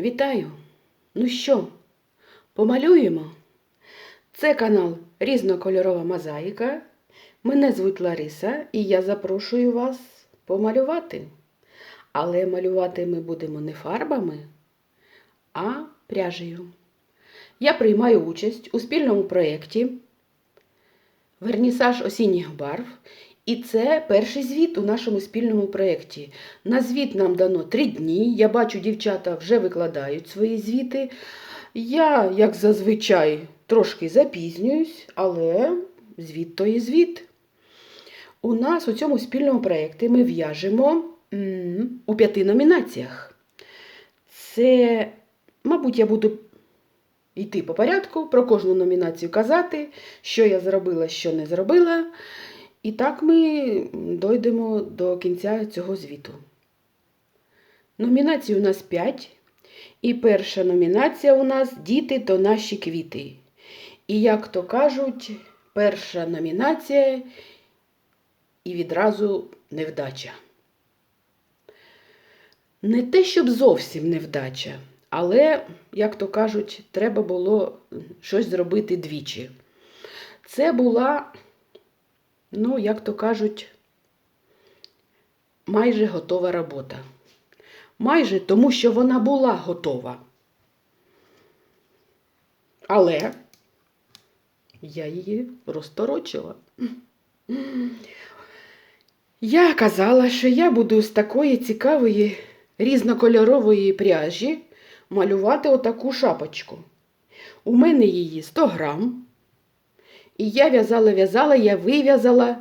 Вітаю! Ну що, помалюємо? Це канал Різнокольорова Мозаїка. Мене звуть Лариса і я запрошую вас помалювати. Але малювати ми будемо не фарбами, а пряжею. Я приймаю участь у спільному проєкті Вернісаж осінніх барв. І це перший звіт у нашому спільному проєкті. На звіт нам дано три дні. Я бачу, дівчата вже викладають свої звіти. Я, як зазвичай, трошки запізнююсь, але звіт то є звіт. У нас у цьому спільному проєкті ми в'яжемо у п'яти номінаціях. Це, мабуть, я буду йти по порядку, про кожну номінацію казати, що я зробила, що не зробила. І так ми дойдемо до кінця цього звіту. Номінацій у нас 5. І перша номінація у нас Діти то наші квіти. І, як то кажуть, перша номінація і відразу невдача. Не те, щоб зовсім невдача, але, як то кажуть, треба було щось зробити двічі. Це була ну, як то кажуть, майже готова робота. Майже тому, що вона була готова. Але я її розторочила. Я казала, що я буду з такої цікавої різнокольорової пряжі малювати отаку шапочку. У мене її 100 грам. І я в'язала, в'язала, я вив'язала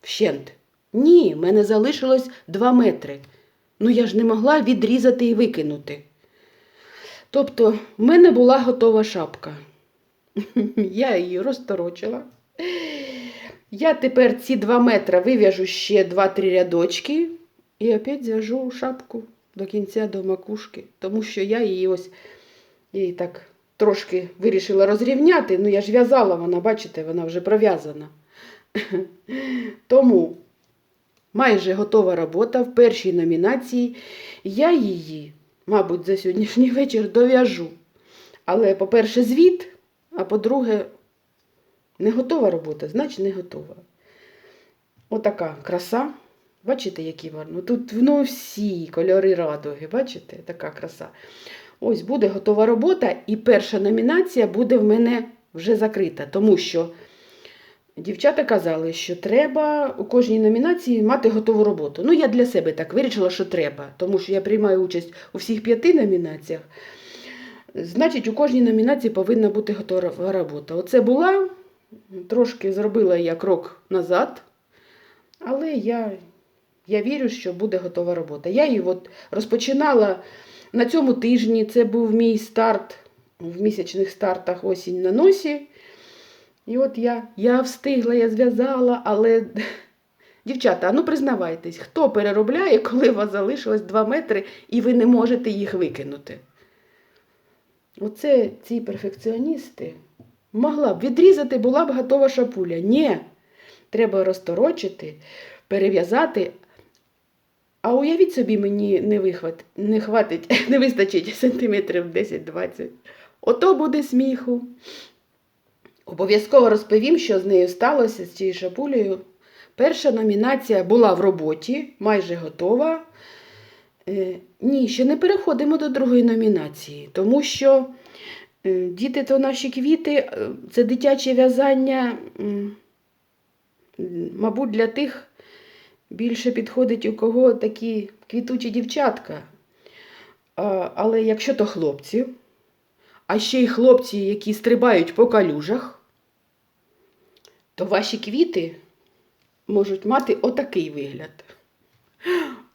вщент. Ні, мене залишилось 2 метри. Ну я ж не могла відрізати і викинути. Тобто, в мене була готова шапка. Я її розторочила. Я тепер ці 2 метри вив'яжу ще 2-3 рядочки і опять зв'яжу шапку до кінця до макушки, тому що я її ось я її так трошки вирішила розрівняти, ну я ж в'язала вона, бачите, вона вже пров'язана. Тому майже готова робота в першій номінації. Я її, мабуть, за сьогоднішній вечір дов'яжу. Але, по-перше, звіт, а по-друге, не готова робота, значить не готова. Отака краса. Бачите, які гарно. Тут ну, всі кольори радуги, бачите, така краса. Ось буде готова робота, і перша номінація буде в мене вже закрита, тому що дівчата казали, що треба у кожній номінації мати готову роботу. Ну, я для себе так вирішила, що треба, тому що я приймаю участь у всіх п'яти номінаціях. Значить, у кожній номінації повинна бути готова робота. Оце була, трошки зробила я крок назад, але я, я вірю, що буде готова робота. Я її от розпочинала. На цьому тижні це був мій старт в місячних стартах осінь на носі. І от я я встигла, я зв'язала, але, дівчата, ну признавайтесь, хто переробляє, коли у вас залишилось 2 метри і ви не можете їх викинути? Оце ці перфекціоністи могла б відрізати, була б готова шапуля. Ні, треба розторочити, перев'язати. А уявіть собі, мені не вихват, не хватить, не вистачить сантиметрів 10-20. Ото буде сміху. Обов'язково розповім, що з нею сталося з цією шапулею. Перша номінація була в роботі, майже готова. Е, ні, ще не переходимо до другої номінації, тому що е, діти то наші квіти, е, це дитяче в'язання, мабуть, для тих більше підходить у кого такі квітучі дівчатка. Але якщо то хлопці, а ще й хлопці, які стрибають по калюжах, то ваші квіти можуть мати отакий вигляд.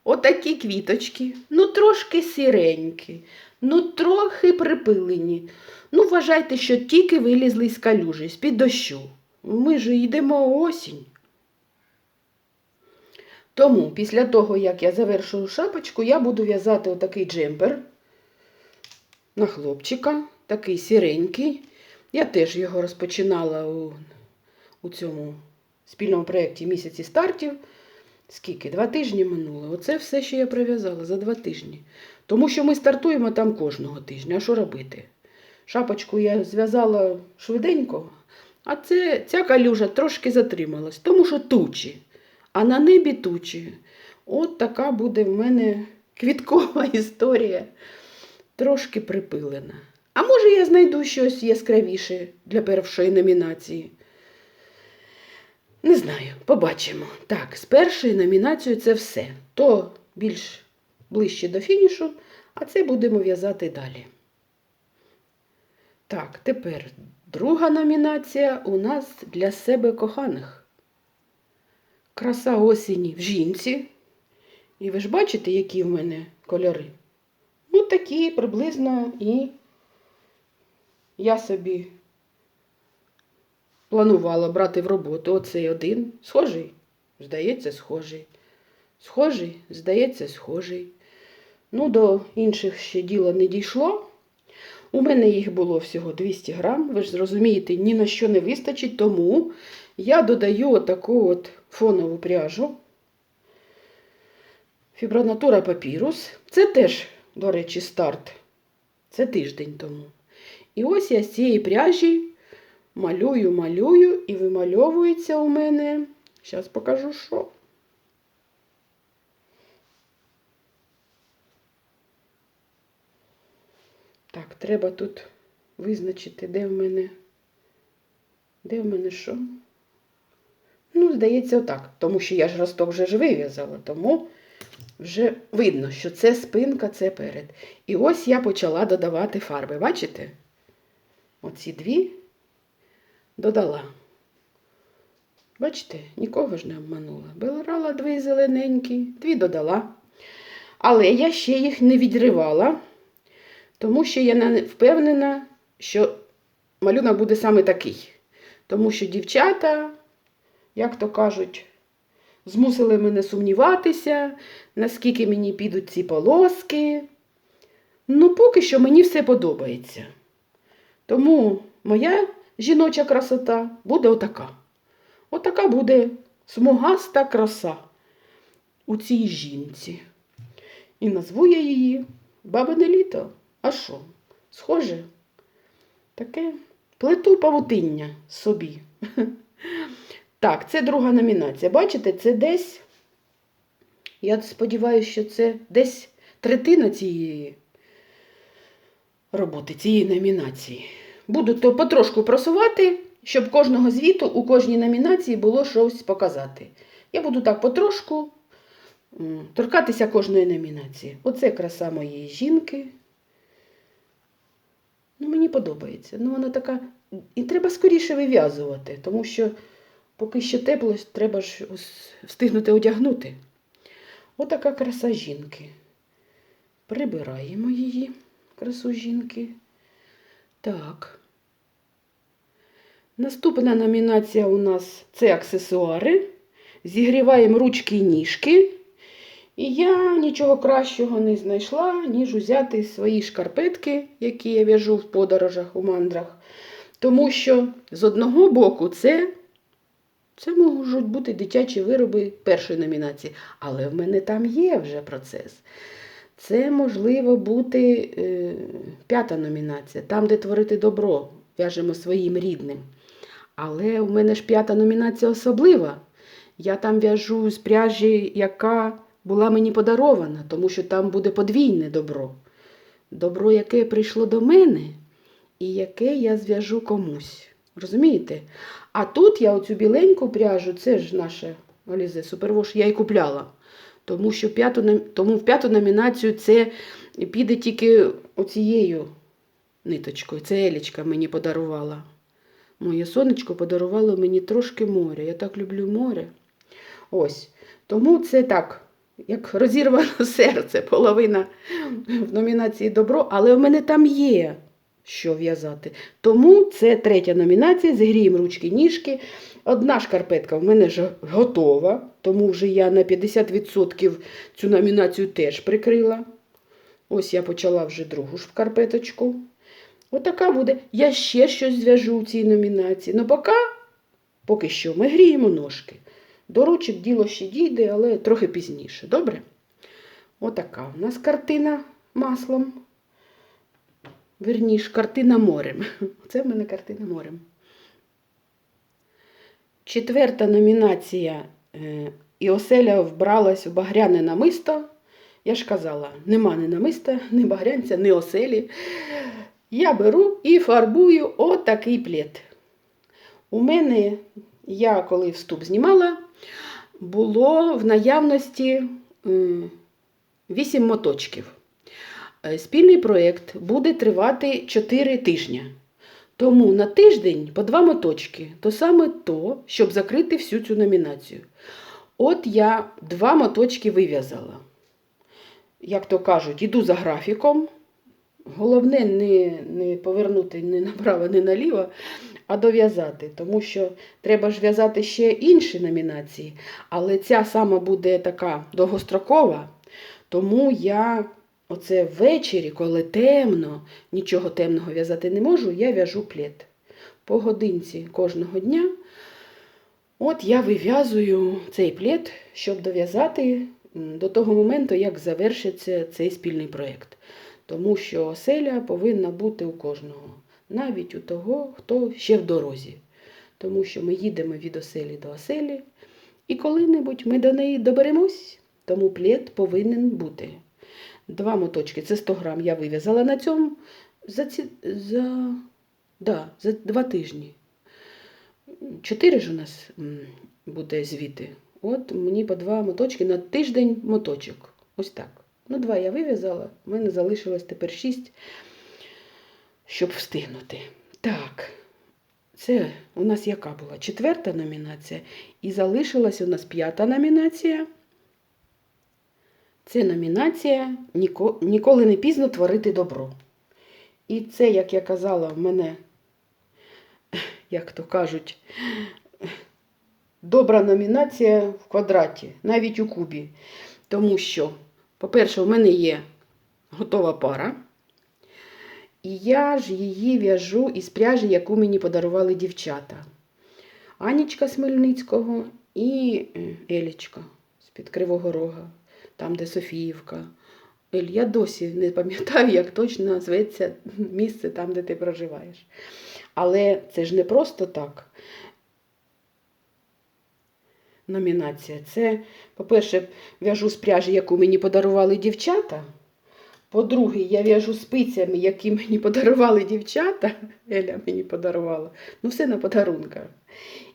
Отакі квіточки, ну трошки сіренькі, ну трохи припилені. Ну, вважайте, що тільки вилізли з калюжі, з-під дощу. Ми ж йдемо осінь. Тому після того, як я завершую шапочку, я буду в'язати отакий джемпер на хлопчика, такий сіренький. Я теж його розпочинала у, у цьому спільному проєкті місяці стартів. скільки? Два тижні минуло. Оце все, що я прив'язала за два тижні. Тому що ми стартуємо там кожного тижня. А що робити? Шапочку я зв'язала швиденько, а це, ця калюжа трошки затрималась, тому що тучі. А на небі тучі. От така буде в мене квіткова історія, трошки припилена. А може я знайду щось яскравіше для першої номінації? Не знаю, побачимо. Так, з першої номінацією це все. То більш ближче до фінішу, а це будемо в'язати далі. Так, тепер друга номінація у нас для себе коханих. Краса осені в жінці. І ви ж бачите, які в мене кольори? Ну, такі приблизно і я собі планувала брати в роботу. Оцей один. Схожий? Здається, схожий. Схожий, здається, схожий. Ну, до інших ще діло не дійшло. У мене їх було всього 200 грам. Ви ж зрозумієте, ні на що не вистачить, тому я додаю отаку от фонову пряжу. Фібронатура папірус. Це теж, до речі, старт. Це тиждень тому. І ось я з цієї пряжі малюю, малюю, і вимальовується у мене. Зараз покажу, що. Так, треба тут визначити, де в мене. Де в мене що? Здається, отак. Тому що я ж росток вже ж вив'язала, тому вже видно, що це спинка, це перед. І ось я почала додавати фарби. Бачите? Оці дві додала. Бачите, нікого ж не обманула. Брала дві зелененькі, дві додала. Але я ще їх не відривала, тому що я не впевнена, що малюнок буде саме такий. Тому що дівчата, як то кажуть, змусили мене сумніватися, наскільки мені підуть ці полоски. Ну, поки що мені все подобається. Тому моя жіноча красота буде отака. Отака буде смугаста краса у цій жінці. І назву я її Бабине літо. А що? Схоже? Таке плету павутиння собі. Так, це друга номінація. Бачите, це десь, я сподіваюся, що це десь третина цієї роботи, цієї номінації. Буду то потрошку просувати, щоб кожного звіту у кожній номінації було щось показати. Я буду так потрошку торкатися кожної номінації. Оце краса моєї жінки. Ну, мені подобається. Ну, вона така. І треба скоріше вив'язувати, тому що поки ще тепло, треба ж встигнути одягнути. Отака краса жінки. Прибираємо її, красу жінки. Так. Наступна номінація у нас це аксесуари. Зігріваємо ручки і ніжки. І я нічого кращого не знайшла, ніж взяти свої шкарпетки, які я в'яжу в подорожах, у мандрах. Тому що з одного боку це, це можуть бути дитячі вироби першої номінації. Але в мене там є вже процес. Це можливо бути е, п'ята номінація, там, де творити добро, в'яжемо своїм рідним. Але у мене ж п'ята номінація особлива. Я там в'яжу з пряжі, яка була мені подарована, тому що там буде подвійне добро. Добро, яке прийшло до мене, і яке я зв'яжу комусь. Розумієте? А тут я оцю біленьку пряжу, це ж наша Алізе Супервош, я і купляла. Тому що п'яту, тому в п'яту номінацію це піде тільки оцією ниточкою. Це Елічка мені подарувала. Моє сонечко подарувало мені трошки моря. Я так люблю море. Ось. Тому це так, як розірвано серце, половина в номінації добро, але в мене там є що в'язати. Тому це третя номінація. Зігріємо ручки ніжки. Одна шкарпетка в мене вже готова, тому вже я на 50% цю номінацію теж прикрила. Ось я почала вже другу шкарпеточку. Отака буде. Я ще щось зв'яжу у цій номінації. Ну, поки, поки що ми гріємо ножки. До ручок діло ще дійде, але трохи пізніше. Добре? Отака у нас картина маслом. Верніш, картина морем. Це в мене картина морем. Четверта номінація. е, І оселя вбралась у багряне намисто. Я ж казала, нема ні намиста, ні багрянця, ні оселі. Я беру і фарбую отакий плед. У мене, я коли вступ знімала, було в наявності 8 моточків. Е, Спільний проєкт буде тривати 4 тижні. Тому на тиждень по два моточки. То саме то, щоб закрити всю цю номінацію. От я два моточки вив'язала. Як то кажуть, іду за графіком. Головне не, не повернути ні направо, ні наліво, а дов'язати. Тому що треба ж в'язати ще інші номінації. Але ця сама буде така довгострокова. Тому я оце ввечері, коли темно, нічого темного в'язати не можу, я в'яжу плед. По годинці кожного дня. От я вив'язую цей плед, щоб дов'язати до того моменту, як завершиться цей спільний проєкт. Тому що оселя повинна бути у кожного, навіть у того, хто ще в дорозі. Тому що ми їдемо від оселі до оселі, і коли-небудь ми до неї доберемось, тому плед повинен бути. Два моточки, це 100 грам я вив'язала на цьому за, ці, за, да, за два тижні. Чотири ж у нас буде звіти. От мені по два моточки на тиждень моточок. Ось так. Ну, два я вив'язала, в мене залишилось тепер шість, щоб встигнути. Так, це у нас яка була? Четверта номінація. І залишилась у нас п'ята номінація. Це номінація «Ніко- Ніколи не пізно творити добро. І це, як я казала, в мене, як то кажуть, добра номінація в квадраті, навіть у кубі. Тому що, по-перше, у мене є готова пара. І я ж її в'яжу із пряжі, яку мені подарували дівчата. Анічка Смельницького і Елічка з-під Кривого Рога, там, де Софіївка. Я досі не пам'ятаю, як точно зветься місце там, де ти проживаєш. Але це ж не просто так. Номінація. Це, по-перше, в'яжу з пряжі, яку мені подарували дівчата. По-друге, я в'яжу спицями, які мені подарували дівчата. Еля мені подарувала. Ну, все на подарунках.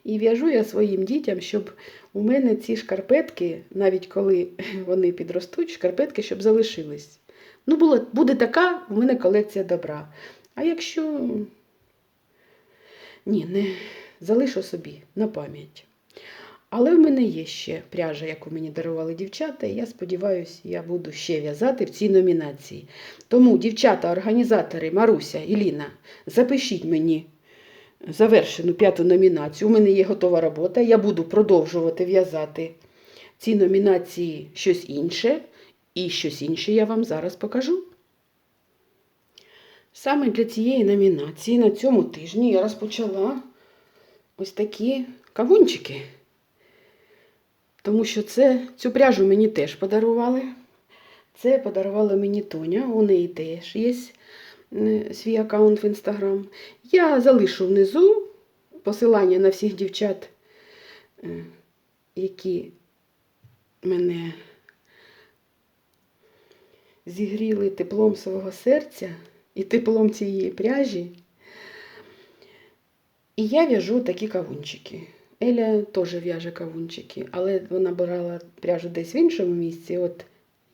І в'яжу я своїм дітям, щоб у мене ці шкарпетки, навіть коли вони підростуть, шкарпетки, щоб залишились. Ну, було, буде така у мене колекція добра. А якщо ні, не залишу собі на пам'ять. Але в мене є ще пряжа, яку мені дарували дівчата, і я сподіваюся, я буду ще в'язати в цій номінації. Тому, дівчата, організатори Маруся і Ліна, запишіть мені завершену п'яту номінацію. У мене є готова робота. Я буду продовжувати в'язати в цій номінації щось інше, і щось інше я вам зараз покажу. Саме для цієї номінації на цьому тижні я розпочала ось такі кавунчики. Тому що це, цю пряжу мені теж подарували. Це подарувала мені Тоня, у неї теж є свій аккаунт в інстаграм. Я залишу внизу посилання на всіх дівчат, е, які мене зігріли теплом свого серця і теплом цієї пряжі. І я в'яжу такі кавунчики. Еля теж в'яже кавунчики, але вона брала пряжу десь в іншому місці. От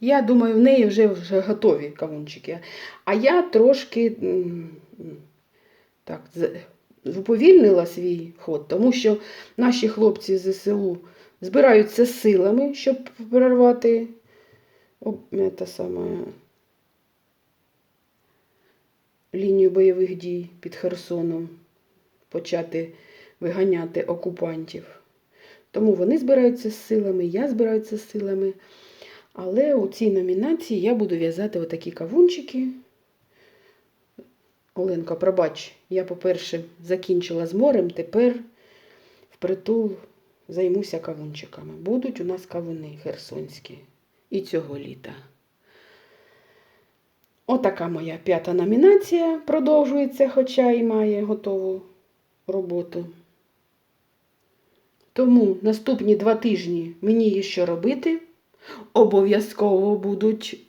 я думаю, в неї вже, вже готові кавунчики. А я трошки так, уповільнила свій ход, тому що наші хлопці з ЗСУ збираються силами, щоб прорвати об- е, саме, лінію бойових дій під Херсоном, почати виганяти окупантів. Тому вони збираються з силами, я збираюся з силами. Але у цій номінації я буду в'язати отакі кавунчики. Оленка, пробач, я, по-перше, закінчила з морем, тепер впритул займуся кавунчиками. Будуть у нас кавуни херсонські і цього літа. Отака моя п'ята номінація продовжується, хоча і має готову роботу. Тому наступні два тижні мені є що робити. Обов'язково будуть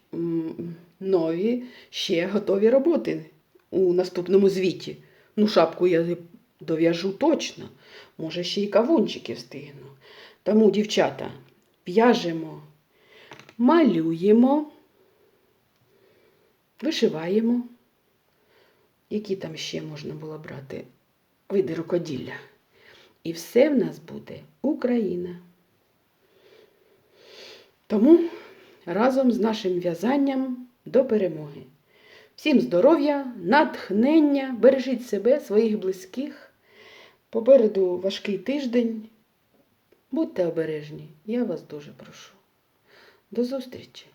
нові ще готові роботи у наступному звіті. Ну, шапку я дов'яжу точно. Може, ще й кавунчики встигну. Тому, дівчата, в'яжемо, малюємо, вишиваємо. Які там ще можна було брати види рукоділля. І все в нас буде Україна. Тому разом з нашим в'язанням до перемоги. Всім здоров'я, натхнення, бережіть себе, своїх близьких. Попереду важкий тиждень. Будьте обережні, я вас дуже прошу. До зустрічі!